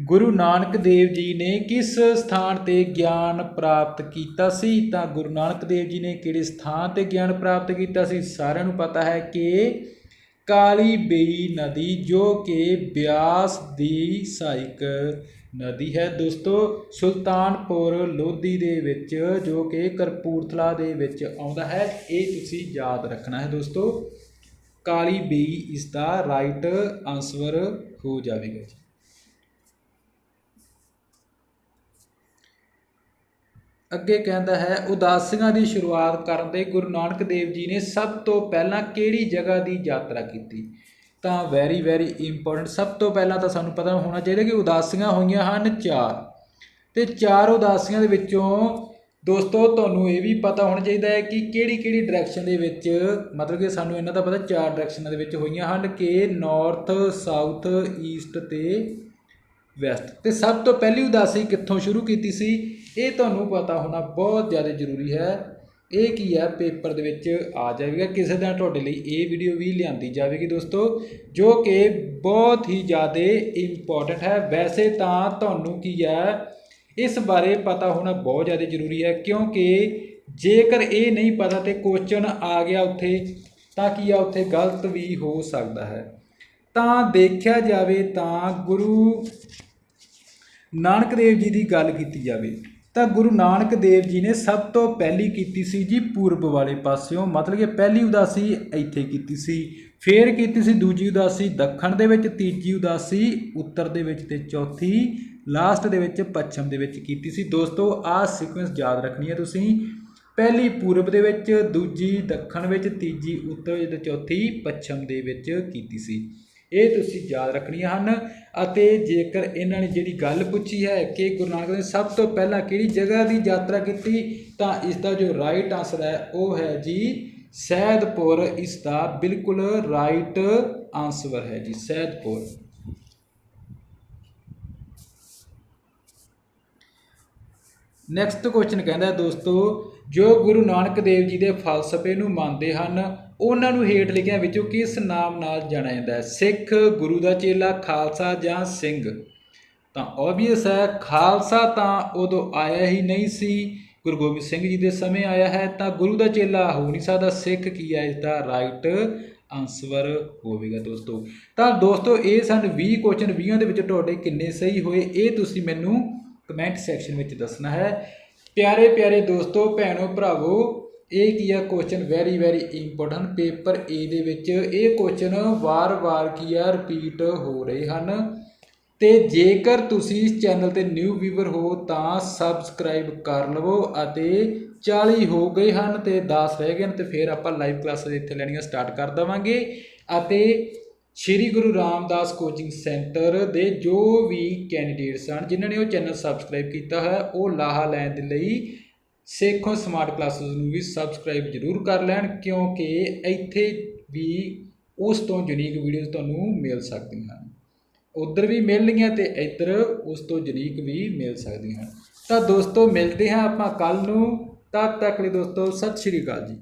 [SPEAKER 1] ਗੁਰੂ ਨਾਨਕ ਦੇਵ ਜੀ ਨੇ ਕਿਸ ਸਥਾਨ ਤੇ ਗਿਆਨ ਪ੍ਰਾਪਤ ਕੀਤਾ ਸੀ? ਤਾਂ ਗੁਰੂ ਨਾਨਕ ਦੇਵ ਜੀ ਨੇ ਕਿਹੜੇ ਸਥਾਨ ਤੇ ਗਿਆਨ ਪ੍ਰਾਪਤ ਕੀਤਾ ਸੀ? ਸਾਰਿਆਂ ਨੂੰ ਪਤਾ ਹੈ ਕਿ ਕਾਲੀ ਬੇਈ ਨਦੀ, ਜੋ ਕਿ ਬਿਆਸ ਦੀ ਸਹਾਇਕ ਨਦੀ ਹੈ। ਦੋਸਤੋ, ਸੁਲਤਾਨਪੁਰ ਲੋਧੀ ਦੇ ਵਿੱਚ, ਜੋ ਕਿ ਕਰਪੂਰਥਲਾ ਦੇ ਵਿੱਚ ਆਉਂਦਾ ਹੈ, ਇਹ ਤੁਸੀਂ ਯਾਦ ਰੱਖਣਾ ਹੈ ਦੋਸਤੋ। ਕਾਲੀ ਬੇਈ ਇਸ ਦਾ ਰਾਈਟ ਆਨਸਰ ਹੋ ਜਾਵੇਗਾ ਜੀ ਅੱਗੇ ਕਹਿੰਦਾ ਹੈ, ਉਦਾਸੀਆਂ ਦੀ ਸ਼ੁਰੂਆਤ ਕਰਨ ਦੇ ਗੁਰੂ ਨਾਨਕ ਦੇਵ ਜੀ ਨੇ ਸਭ ਤੋਂ ਪਹਿਲਾਂ ਕਿਹੜੀ ਜਗ੍ਹਾ ਦੀ ਯਾਤਰਾ ਕੀਤੀ? ਤਾਂ ਵੈਰੀ ਵੈਰੀ ਇੰਪੋਰਟੈਂਟ ਸਭ ਤੋਂ ਪਹਿਲਾਂ ਤਾਂ ਸਾਨੂੰ ਪਤਾ ਹੋਣਾ ਚਾਹੀਦਾ ਕਿ ਉਦਾਸੀਆਂ ਹੋਈਆਂ ਹਨ ਚਾਰ। ਤੇ ਚਾਰ ਉਦਾਸੀਆਂ ਦੇ ਵਿੱਚੋਂ ਦੋਸਤੋ, ਤੁਹਾਨੂੰ ਇਹ ਵੀ ਪਤਾ ਹੋਣਾ ਚਾਹੀਦਾ ਹੈ ਕਿ ਕਿਹੜੀ ਕਿਹੜੀ ਡਾਇਰੈਕਸ਼ਨ ਦੇ ਵਿੱਚ, ਮਤਲਬ ਕਿ ਸਾਨੂੰ ਇਹਨਾਂ ਦਾ ਪਤਾ ਚਾਰ ਡਾਇਰੈਕਸ਼ਨਾਂ ਦੇ ਵਿੱਚ ਹੋਈਆਂ ਹਨ, ਕਿ ਨਾਰਥ ਸਾਊਥ ਈਸਟ ਤੇ ਵੈਸਟ ਤੇ ਸਭ ਤੋਂ ਪਹਿਲੀ ਉਦਾਸੀ ਕਿੱਥੋਂ ਸ਼ੁਰੂ ਕੀਤੀ ਸੀ? ਇਹ ਤੁਹਾਨੂੰ ਪਤਾ ਹੋਣਾ ਬਹੁਤ ਜ਼ਿਆਦਾ ਜ਼ਰੂਰੀ ਹੈ। ਇਹ ਕੀ ਹੈ? ਪੇਪਰ ਦੇ ਵਿੱਚ ਆ ਜਾਵੇਗਾ। ਕਿਸੇ ਦਿਨ ਤੁਹਾਡੇ ਲਈ ਇਹ ਵੀਡੀਓ ਵੀ ਲਿਆਂਦੀ ਜਾਵੇਗੀ ਦੋਸਤੋ, ਜੋ ਕਿ ਬਹੁਤ ਹੀ ਜ਼ਿਆਦਾ ਇੰਪੋਰਟੈਂਟ ਹੈ। ਵੈਸੇ ਤਾਂ ਤੁਹਾਨੂੰ ਕੀ ਹੈ? ਇਸ ਬਾਰੇ ਪਤਾ ਹੋਣਾ ਬਹੁਤ ਜ਼ਿਆਦਾ ਜ਼ਰੂਰੀ ਹੈ, ਕਿਉਂਕਿ ਜੇਕਰ ਇਹ ਨਹੀਂ ਪਤਾ ਤੇ ਕੁਐਸਚਨ ਆ ਗਿਆ ਉੱਥੇ, ਤਾਂ ਕੀ ਆ? ਉੱਥੇ ਗਲਤ ਵੀ ਹੋ ਸਕਦਾ ਹੈ। ਤਾਂ ਦੇਖਿਆ ਜਾਵੇ ਤਾਂ ਗੁਰੂ ਨਾਨਕ ਦੇਵ ਜੀ ਦੀ ਗੱਲ ਕੀਤੀ ਜਾਵੇ। ਤਾਂ ਗੁਰੂ ਨਾਨਕ ਦੇਵ ਜੀ ਨੇ ਸਭ ਤੋਂ ਪਹਿਲੀ ਕੀਤੀ ਸੀ ਜੀ ਪੂਰਬ ਵਾਲੇ ਪਾਸਿਓਂ। ਮਤਲਬ ਕਿ ਪਹਿਲੀ ਉਦਾਸੀ ਇੱਥੇ ਕੀਤੀ ਸੀ। ਫੇਰ ਕੀਤੀ ਸੀ ਦੂਜੀ ਉਦਾਸੀ, ਦੱਖਣ ਦੇ ਵਿੱਚ ਤੀਜੀ ਉਦਾਸੀ, ਉੱਤਰ ਦੇ ਵਿੱਚ ਤੇ ਚੌਥੀ, ਲਾਸਟ ਦੇ ਵਿੱਚ ਪੱਛਮ ਦੇ ਵਿੱਚ ਕੀਤੀ ਸੀ। ਦੋਸਤੋ, ਆਹ ਸੀਕੁਐਂਸ ਯਾਦ ਰੱਖਣੀ ਹੈ ਤੁਸੀਂ। ਪਹਿਲੀ ਪੂਰਬ ਦੇ ਵਿੱਚ, ਦੂਜੀ ਦੱਖਣ ਵਿੱਚ, ਤੀਜੀ ਉੱਤਰ ਵਿੱਚ ਤੇ ਚੌਥੀ ਪੱਛਮ ਦੇ ਵਿੱਚ ਕੀਤੀ ਸੀ। ਇਹ ਤੁਸੀਂ ਯਾਦ ਰੱਖਣੀਆਂ ਹਨ ਅਤੇ ਜੇਕਰ ਇਹਨਾਂ ਨੇ ਜਿਹੜੀ ਗੱਲ ਪੁੱਛੀ ਹੈ ਕਿ ਗੁਰੂ ਨਾਨਕ ਨੇ ਸਭ ਤੋਂ ਪਹਿਲਾਂ ਕਿਹੜੀ ਜਗ੍ਹਾ ਦੀ ਯਾਤਰਾ ਕੀਤੀ, ਤਾਂ ਇਸ ਦਾ ਜੋ ਰਾਈਟ ਆਨਸਰ ਹੈ, ਉਹ ਹੈ ਜੀ ਸੈਦਪੁਰ। ਇਸ ਦਾ ਬਿਲਕੁਲ ਰਾਈਟ ਆਨਸਰ ਹੈ ਜੀ ਸੈਦਪੁਰ। ਨੈਕਸਟ ਕੁਐਸਚਨ ਕਹਿੰਦਾ ਦੋਸਤੋ, ਜੋ ਗੁਰੂ ਨਾਨਕ ਦੇਵ ਜੀ ਦੇ ਫਲਸਫੇ ਨੂੰ ਮੰਨਦੇ ਹਨ ਉਹਨਾਂ ਨੂੰ ਹੇਠ ਲਿਖਿਆਂ ਵਿੱਚੋਂ ਕਿਸ ਨਾਮ ਨਾਲ ਜਾਣਿਆ ਜਾਂਦਾ ਹੈ? ਸਿੱਖ, ਗੁਰੂ ਦਾ ਚੇਲਾ, ਖਾਲਸਾ ਜਾਂ ਸਿੰਘ? ਤਾਂ ਓਬਵੀਅਸ ਹੈ, ਖਾਲਸਾ ਤਾਂ ਉਦੋਂ ਆਇਆ ਹੀ ਨਹੀਂ ਸੀ। ਗੁਰੂ ਗੋਬਿੰਦ ਸਿੰਘ ਜੀ ਦੇ ਸਮੇਂ ਆਇਆ ਹੈ, ਤਾਂ ਗੁਰੂ ਦਾ ਚੇਲਾ ਹੋ ਨਹੀਂ ਸਕਦਾ। ਸਿੱਖ ਕੀ ਹੈ? ਇਸ ਦਾ ਰਾਈਟ ਆਨਸਰ ਹੋਵੇਗਾ ਦੋਸਤੋ। ਤਾਂ ਦੋਸਤੋ, ਇਹ ਸਨ 20 ਕੁਐਸਚਨ 20 ਦੇ ਵਿੱਚ ਤੁਹਾਡੇ ਕਿੰਨੇ ਸਹੀ ਹੋਏ? ਇਹ ਤੁਸੀਂ ਮੈਨੂੰ ਕਮੈਂਟ ਸੈਕਸ਼ਨ ਵਿੱਚ ਦੱਸਣਾ ਹੈ। ਪਿਆਰੇ ਪਿਆਰੇ ਦੋਸਤੋ ਭੈਣੋ ਭਰਾਵੋ ਇਹ ਕੀ ਆ? Question very very important paper A ਦੇ ਵਿੱਚ ਇਹ ਕੁਐਸਚਨ ਵਾਰ-ਵਾਰ ਕੀ ਆ? ਰਿਪੀਟ ਹੋ ਰਹੇ ਹਨ। ਤੇ ਜੇਕਰ ਤੁਸੀਂ ਇਸ ਚੈਨਲ ਤੇ ਨਿਊ ਵੀਵਰ ਹੋ, ਤਾਂ ਸਬਸਕ੍ਰਾਈਬ ਕਰ ਲਵੋ ਅਤੇ 40 ਹੋ ਗਏ ਹਨ ਤੇ 10 ਰਹਿ ਗਏ ਹਨ ਤੇ ਫਿਰ ਆਪਾਂ ਲਾਈਵ ਕਲਾਸਾਂ ਇੱਥੇ ਲੈਣੀਆਂ ਸਟਾਰਟ ਕਰ ਦਵਾਂਗੇ। ਅਤੇ ਸ਼੍ਰੀ ਗੁਰੂ ਰਾਮਦਾਸ ਕੋਚਿੰਗ ਸੈਂਟਰ ਦੇ ਜੋ ਵੀ ਕੈਂਡੀਡੇਟਸ ਹਨ, ਜਿਨ੍ਹਾਂ ਨੇ ਉਹ ਚੈਨਲ ਸਬਸਕ੍ਰਾਈਬ ਕੀਤਾ ਹੈ, ਉਹ ਲਾਹਾ ਲੈਣ ਦੇ ਲਈ ਸੇਖੋਂ ਸਮਾਰਟ ਕਲਾਸਿਸ ਨੂੰ ਵੀ ਸਬਸਕ੍ਰਾਈਬ ਜ਼ਰੂਰ ਕਰ ਲੈਣ, ਕਿਉਂਕਿ ਇੱਥੇ ਵੀ ਉਸ ਤੋਂ ਯੂਨੀਕ ਵੀਡੀਓਜ਼ ਤੁਹਾਨੂੰ ਮਿਲ ਸਕਦੀਆਂ ਹਨ। ਉਧਰ ਵੀ ਮਿਲਣਗੀਆਂ ਤੇ ਇੱਧਰ ਉਸ ਤੋਂ ਯੂਨੀਕ ਵੀ ਮਿਲ ਸਕਦੀਆਂ ਹਨ। ਤਾਂ ਦੋਸਤੋ, ਮਿਲਦੇ ਹਾਂ ਆਪਾਂ ਕੱਲ ਨੂੰ। ਤਦ ਤੱਕ ਲਈ ਦੋਸਤੋ, ਸਤਿ ਸ਼੍ਰੀ ਅਕਾਲ ਜੀ।